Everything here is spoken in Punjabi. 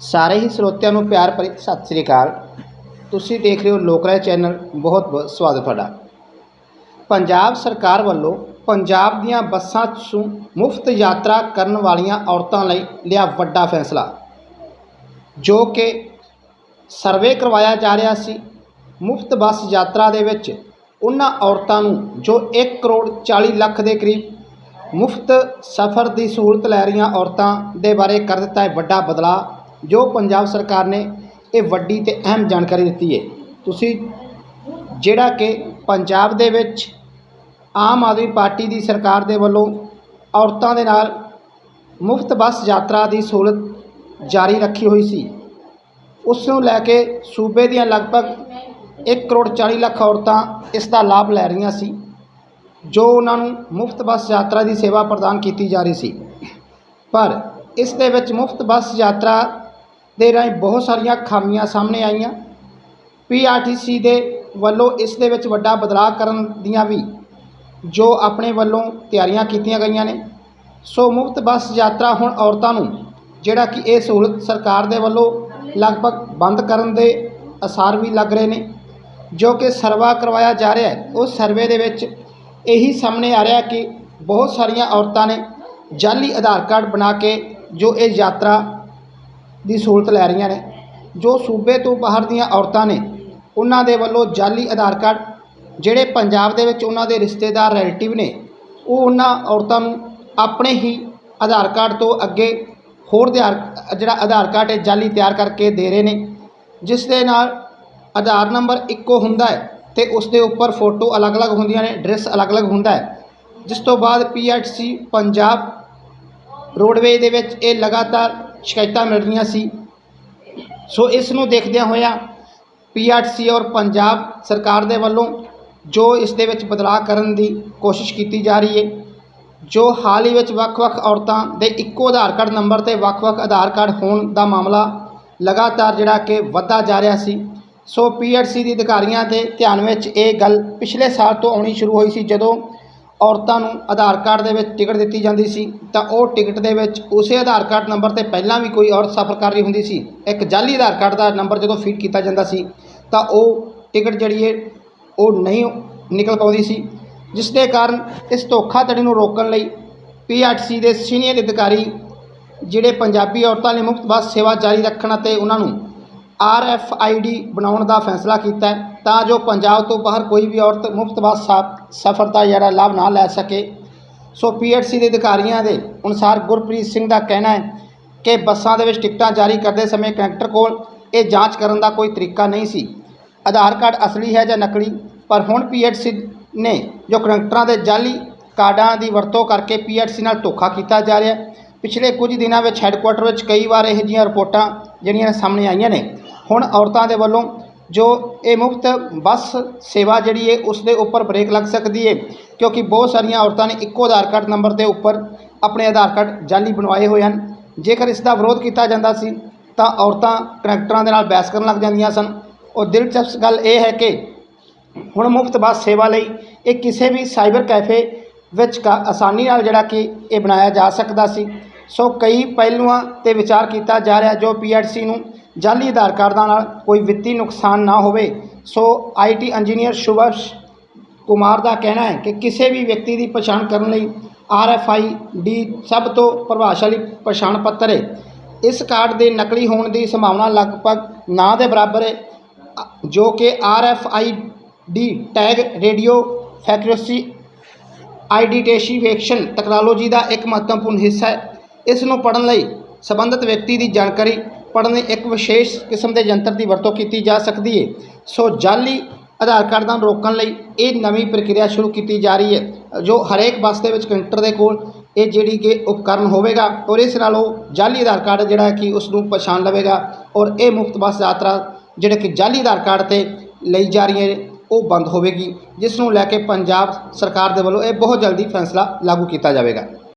ਸਾਰੇ ਹੀ ਸਰੋਤਿਆਂ ਨੂੰ ਪਿਆਰ ਭਰੀ ਸਤਿ ਸ੍ਰੀ ਅਕਾਲ। ਤੁਸੀਂ ਦੇਖ ਰਹੇ ਹੋ ਲੋਕ ਰਾਏ ਚੈਨਲ। ਬਹੁਤ ਬਹੁਤ ਸਵਾਗਤ ਤੁਹਾਡਾ। ਪੰਜਾਬ ਸਰਕਾਰ ਵੱਲੋਂ ਪੰਜਾਬ ਦੀਆਂ ਬੱਸਾਂ 'ਚ ਮੁਫਤ ਯਾਤਰਾ ਕਰਨ ਵਾਲੀਆਂ ਔਰਤਾਂ ਲਈ ਲਿਆ ਵੱਡਾ ਫੈਸਲਾ, ਜੋ ਕਿ ਸਰਵੇ ਕਰਵਾਇਆ ਜਾ ਰਿਹਾ ਸੀ। ਮੁਫਤ ਬੱਸ ਯਾਤਰਾ ਦੇ ਵਿੱਚ ਉਹਨਾਂ ਔਰਤਾਂ ਨੂੰ ਜੋ 1 ਕਰੋੜ 40 ਲੱਖ ਦੇ ਕਰੀਬ ਮੁਫਤ ਸਫ਼ਰ ਦੀ ਸਹੂਲਤ ਲੈ ਰਹੀਆਂ ਔਰਤਾਂ ਦੇ ਬਾਰੇ ਕਰ ਦਿੱਤਾ ਹੈ ਵੱਡਾ ਬਦਲਾਅ। ਜੋ ਪੰਜਾਬ ਸਰਕਾਰ ਨੇ ਇਹ ਵੱਡੀ ਤੇ ਅਹਿਮ ਜਾਣਕਾਰੀ ਦਿੱਤੀ ਹੈ, ਤੁਸੀਂ ਜਿਹੜਾ ਕਿ ਪੰਜਾਬ ਦੇ ਵਿੱਚ ਆਮ ਆਦਮੀ ਪਾਰਟੀ ਦੀ ਸਰਕਾਰ ਦੇ ਵੱਲੋਂ ਔਰਤਾਂ ਦੇ ਨਾਲ ਮੁਫਤ ਬੱਸ ਯਾਤਰਾ ਦੀ ਸਹੂਲਤ ਜਾਰੀ ਰੱਖੀ ਹੋਈ ਸੀ ਉਸ ਨੂੰ ਲੈ ਕੇ ਸੂਬੇ ਦੀਆਂ ਲਗਭਗ 1 ਕਰੋੜ 40 ਲੱਖ ਔਰਤਾਂ ਇਸ ਦਾ ਲਾਭ ਲੈ ਰਹੀਆਂ ਸੀ, ਜੋ ਉਹਨਾਂ ਨੂੰ ਮੁਫਤ ਬੱਸ ਯਾਤਰਾ ਦੀ ਸੇਵਾ ਪ੍ਰਦਾਨ ਕੀਤੀ ਜਾ ਰਹੀ ਸੀ। ਪਰ ਇਸ ਦੇ ਵਿੱਚ ਮੁਫਤ ਬੱਸ ਯਾਤਰਾ ਦੇ ਰਾਹੀਂ ਬਹੁਤ ਸਾਰੀਆਂ ਖਾਮੀਆਂ ਸਾਹਮਣੇ ਆਈਆਂ। ਪੀਆਰਟੀਸੀ ਦੇ ਵੱਲੋਂ ਇਸ ਦੇ ਵਿੱਚ ਵੱਡਾ ਬਦਲਾਅ ਕਰਨ ਦੀਆਂ ਵੀ ਜੋ ਆਪਣੇ ਵੱਲੋਂ ਤਿਆਰੀਆਂ ਕੀਤੀਆਂ ਗਈਆਂ ਨੇ। ਸੋ ਮੁਫਤ ਬੱਸ ਯਾਤਰਾ ਹੁਣ ਔਰਤਾਂ ਨੂੰ, ਜਿਹੜਾ ਕਿ ਇਹ ਸਹੂਲਤ ਸਰਕਾਰ ਦੇ ਵੱਲੋਂ ਲਗਭਗ ਬੰਦ ਕਰਨ ਦੇ ਅਸਾਰ ਵੀ ਲੱਗ ਰਹੇ ਨੇ, ਜੋ ਕਿ ਸਰਵਾ ਕਰਵਾਇਆ ਜਾ ਰਿਹਾ ਹੈ। ਉਸ ਸਰਵੇ ਦੇ ਵਿੱਚ ਇਹੀ ਸਾਹਮਣੇ ਆ ਰਿਹਾ ਕਿ ਬਹੁਤ ਸਾਰੀਆਂ ਔਰਤਾਂ ਨੇ ਜਾਲੀ ਆਧਾਰ ਕਾਰਡ ਬਣਾ ਕੇ ਜੋ ਇਹ ਯਾਤਰਾ ਦੀ ਸਹੂਲਤ ਲੈ ਰਹੀਆਂ ਨੇ। ਜੋ ਸੂਬੇ ਤੋਂ ਬਾਹਰ ਦੀਆਂ ਔਰਤਾਂ ਨੇ, ਉਹਨਾਂ ਦੇ ਵੱਲੋਂ ਜਾਲੀ ਆਧਾਰ ਕਾਰਡ, ਜਿਹੜੇ ਪੰਜਾਬ ਦੇ ਵਿੱਚ ਉਹਨਾਂ ਦੇ ਰਿਸ਼ਤੇਦਾਰ ਰਿਲੇਟਿਵ ਨੇ, ਉਹ ਉਹਨਾਂ ਔਰਤਾਂ ਨੂੰ ਆਪਣੇ ਹੀ ਆਧਾਰ ਕਾਰਡ ਤੋਂ ਅੱਗੇ ਹੋਰ ਆਧਾਰ ਜਿਹੜਾ ਆਧਾਰ ਕਾਰਡ ਹੈ, ਜਾਲੀ ਤਿਆਰ ਕਰਕੇ ਦੇ ਰਹੇ ਨੇ। ਜਿਸ ਦੇ ਨਾਲ ਆਧਾਰ ਨੰਬਰ ਇੱਕੋ ਹੁੰਦਾ ਹੈ ਤੇ ਉਸ ਦੇ ਉੱਪਰ ਫੋਟੋ ਅਲੱਗ-ਅਲੱਗ ਹੁੰਦੀਆਂ ਨੇ ਐਡਰੈਸ ਅਲੱਗ-ਅਲੱਗ ਹੁੰਦਾ ਹੈ। ਜਿਸ ਤੋਂ ਬਾਅਦ ਪੀਐਚਸੀ ਪੰਜਾਬ ਰੋਡਵੇਜ਼ ਦੇ ਵਿੱਚ ਇਹ ਲਗਾਤਾਰ ਸ਼ਿਕਾਇਤਾਂ ਮਿਲ ਰਹੀਆਂ ਸੀ। ਸੋ ਇਸ ਨੂੰ ਦੇਖਦਿਆਂ ਹੋਇਆਂ ਪੀਆਰਟੀਸੀ ਔਰ ਪੰਜਾਬ ਸਰਕਾਰ ਦੇ ਵੱਲੋਂ ਜੋ ਇਸ ਦੇ ਵਿੱਚ ਬਦਲਾਅ ਕਰਨ ਦੀ ਕੋਸ਼ਿਸ਼ ਕੀਤੀ ਜਾ ਰਹੀ ਹੈ, ਜੋ ਹਾਲ ਹੀ ਵਿੱਚ ਵੱਖ-ਵੱਖ ਔਰਤਾਂ ਦੇ ਇੱਕੋ ਆਧਾਰ ਕਾਰਡ ਨੰਬਰ ਤੇ ਵੱਖ-ਵੱਖ ਆਧਾਰ ਕਾਰਡ ਹੋਣ ਦਾ ਮਾਮਲਾ ਲਗਾਤਾਰ ਜਿਹੜਾ ਕਿ ਵੱਧਦਾ ਜਾ ਰਿਹਾ ਸੀ। ਸੋ ਪੀਆਰਟੀਸੀ ਦੇ ਅਧਿਕਾਰੀਆਂ ਦੇ ਧਿਆਨ ਵਿੱਚ ਇਹ ਗੱਲ ਪਿਛਲੇ ਸਾਲ ਤੋਂ ਆਉਣੀ ਸ਼ੁਰੂ ਹੋਈ ਸੀ, ਜਦੋਂ ਔਰਤਾਂ ਨੂੰ ਆਧਾਰ ਕਾਰਡ ਦੇ ਵਿੱਚ ਟਿਕਟ ਦਿੱਤੀ ਜਾਂਦੀ ਸੀ, ਤਾਂ ਉਹ ਟਿਕਟ ਦੇ ਵਿੱਚ ਉਸੇ ਆਧਾਰ ਕਾਰਡ ਨੰਬਰ ਤੇ ਪਹਿਲਾਂ ਵੀ ਕੋਈ ਔਰਤ ਸਫ਼ਰ ਕਰ ਰਹੀ ਹੁੰਦੀ ਸੀ। ਇੱਕ ਜਾਲੀ ਆਧਾਰ ਕਾਰਡ ਦਾ ਨੰਬਰ ਜਦੋਂ ਫੀਡ ਕੀਤਾ ਜਾਂਦਾ ਸੀ, ਤਾਂ ਉਹ ਟਿਕਟ ਜਿਹੜੀ ਹੈ ਉਹ ਨਹੀਂ ਨਿਕਲ ਪਾਉਂਦੀ ਸੀ, ਜਿਸ ਦੇ ਕਾਰਨ ਇਸ ਧੋਖਾਧੜੀ ਨੂੰ ਰੋਕਣ ਲਈ ਪੀਆਰਟੀਸੀ ਦੇ ਸੀਨੀਅਰ ਅਧਿਕਾਰੀ, ਜਿਹੜੇ ਪੰਜਾਬੀ ਔਰਤਾਂ ਲਈ ਮੁਫਤ ਬੱਸ ਸੇਵਾ ਜਾਰੀ ਰੱਖਣ ਅਤੇ ਉਹਨਾਂ ਨੂੰ ਆਰ ਐਫ ਆਈ ਡੀ ਬਣਾਉਣ ਦਾ ਫੈਸਲਾ ਕੀਤਾ ਹੈ ਤਾਂ ਜੋ ਪੰਜਾਬ ਤੋਂ ਬਾਹਰ ਕੋਈ ਵੀ ਔਰਤ ਮੁਫਤ ਬੱਸ ਸਫ਼ਰ ਦਾ ਜਿਹੜਾ ਲਾਭ ਨਾ ਲੈ ਸਕੇ। ਸੋ ਪੀਐਚਸੀ ਦੇ ਅਧਿਕਾਰੀਆਂ ਦੇ ਅਨੁਸਾਰ ਗੁਰਪ੍ਰੀਤ ਸਿੰਘ ਦਾ ਕਹਿਣਾ ਹੈ ਕਿ ਬੱਸਾਂ ਦੇ ਵਿੱਚ ਟਿਕਟਾਂ ਜਾਰੀ ਕਰਦੇ ਸਮੇਂ ਕੰਡਕਟਰ ਕੋਲ ਇਹ ਜਾਂਚ ਕਰਨ ਦਾ ਕੋਈ ਤਰੀਕਾ ਨਹੀਂ ਸੀ। ਆਧਾਰ ਕਾਰਡ ਅਸਲੀ ਹੈ ਜਾਂ ਨਕਲੀ? ਪਰ ਹੁਣ ਪੀਐਚਸੀ ਨੇ ਜੋ ਕੰਡਕਟਰਾਂ ਦੇ ਜਾਲੀ ਕਾਰਡਾਂ ਦੀ ਵਰਤੋਂ ਕਰਕੇ ਪੀਐਚਸੀ ਨਾਲ ਧੋਖਾ ਕੀਤਾ ਜਾ ਰਿਹਾ ਪਿਛਲੇ ਕੁਝ ਦਿਨਾਂ ਵਿੱਚ ਹੈੱਡਕੁਆਟਰ ਵਿੱਚ ਕਈ ਵਾਰ ਇਹੋ ਜਿਹੀਆਂ ਰਿਪੋਰਟਾਂ ਜਿਹੜੀਆਂ ਸਾਹਮਣੇ ਆਈਆਂ ਨੇ। ਹੁਣ ਔਰਤਾਂ ਦੇ ਵੱਲੋਂ ਜੋ ਇਹ ਮੁਫਤ ਬੱਸ ਸੇਵਾ ਜਿਹੜੀ ਹੈ ਉਸ ਦੇ ਉੱਪਰ ਬ੍ਰੇਕ ਲੱਗ ਸਕਦੀ ਹੈ, ਕਿਉਂਕਿ ਬਹੁਤ ਸਾਰੀਆਂ ਔਰਤਾਂ ਨੇ ਇੱਕੋ ਆਧਾਰ ਕਾਰਡ ਨੰਬਰ ਦੇ ਉੱਪਰ ਆਪਣੇ ਆਧਾਰ ਕਾਰਡ ਜਾਲੀ ਬਣਵਾਏ ਹੋਏ ਹਨ। ਜੇਕਰ ਇਸ ਦਾ ਵਿਰੋਧ ਕੀਤਾ ਜਾਂਦਾ ਸੀ, ਤਾਂ ਔਰਤਾਂ ਕੰਡਕਟਰਾਂ ਦੇ ਨਾਲ ਬਹਿਸ ਕਰਨ ਲੱਗ ਜਾਂਦੀਆਂ ਸਨ। ਔਰ ਦਿਲਚਸਪ ਗੱਲ ਇਹ ਹੈ ਕਿ ਹੁਣ ਮੁਫਤ ਬੱਸ ਸੇਵਾ ਲਈ ਇਹ ਕਿਸੇ ਵੀ ਸਾਈਬਰ ਕੈਫੇ ਵਿੱਚ ਕਾ ਆਸਾਨੀ ਨਾਲ ਜਿਹੜਾ ਕਿ ਇਹ ਬਣਾਇਆ ਜਾ ਸਕਦਾ ਸੀ। ਸੋ ਕਈ ਪਹਿਲੂਆਂ ਤੇ ਵਿਚਾਰ ਕੀਤਾ ਜਾ ਰਿਹਾ, ਜੋ ਪੀਐਚਸੀ ਨੂੰ ਜਾਲੀ ਆਧਾਰ ਕਾਰਡਾਂ ਨਾਲ ਕੋਈ ਵਿੱਤੀ ਨੁਕਸਾਨ ਨਾ ਹੋਵੇ। So IT engineer Subhash Kumar ਦਾ ਕਹਿਣਾ ਹੈ ਕਿ ਕਿਸੇ ਵੀ ਵਿਅਕਤੀ ਦੀ ਪਛਾਣ ਕਰਨ ਲਈ ਆਰ ਐਫ ਆਈ ਡੀ ਸਭ ਤੋਂ ਪ੍ਰਭਾਵਸ਼ਾਲੀ ਪਛਾਣ ਪੱਤਰ ਹੈ। ਇਸ ਕਾਰਡ ਦੇ ਨਕਲੀ ਹੋਣ ਦੀ ਸੰਭਾਵਨਾ ਲਗਭਗ ਨਾ ਦੇ ਬਰਾਬਰ ਹੈ, ਜੋ ਕਿ R F I D tag radio factory identification technology ਦਾ ਇੱਕ ਮਹੱਤਵਪੂਰਨ ਹਿੱਸਾ ਹੈ। ਇਸ ਨੂੰ ਪੜ੍ਹਨ ਲਈ ਸੰਬੰਧਿਤ ਵਿਅਕਤੀ ਦੀ ਜਾਣਕਾਰੀ ਪੜ੍ਹਨ ਲਈ ਇੱਕ ਵਿਸ਼ੇਸ਼ ਕਿਸਮ ਦੇ ਯੰਤਰ ਦੀ ਵਰਤੋਂ ਕੀਤੀ ਜਾ ਸਕਦੀ ਹੈ ਸੋ ਜਾਲੀ ਆਧਾਰ ਕਾਰਡ ਨੂੰ ਰੋਕਣ ਲਈ ਇਹ ਨਵੀਂ ਪ੍ਰਕਿਰਿਆ ਸ਼ੁਰੂ ਕੀਤੀ ਜਾ ਰਹੀ ਹੈ ਜੋ ਹਰੇਕ ਬੱਸ ਦੇ ਵਿੱਚ ਕੰਡਕਟਰ ਦੇ ਕੋਲ ਇਹ ਜਿਹੜੀ ਕਿ ਉਪਕਰਨ ਹੋਵੇਗਾ ਔਰ ਇਸ ਨਾਲ ਉਹ ਜਾਲੀ ਆਧਾਰ ਕਾਰਡ ਜਿਹੜਾ ਕਿ ਉਸ ਨੂੰ ਪਛਾਣ ਲਵੇਗਾ ਔਰ ਇਹ ਮੁਫਤ ਬੱਸ ਯਾਤਰਾ ਜਿਹੜੇ ਕਿ ਜਾਲੀ ਆਧਾਰ ਕਾਰਡ ਤੇ ਲਈ ਜਾ ਰਹੀ ਹੈ ਉਹ ਬੰਦ ਹੋਵੇਗੀ, ਜਿਸ ਨੂੰ ਲੈ ਕੇ ਪੰਜਾਬ ਸਰਕਾਰ ਦੇ ਵੱਲੋਂ ਇਹ ਬਹੁਤ ਜਲਦੀ ਫੈਸਲਾ ਲਾਗੂ ਕੀਤਾ ਜਾਵੇਗਾ।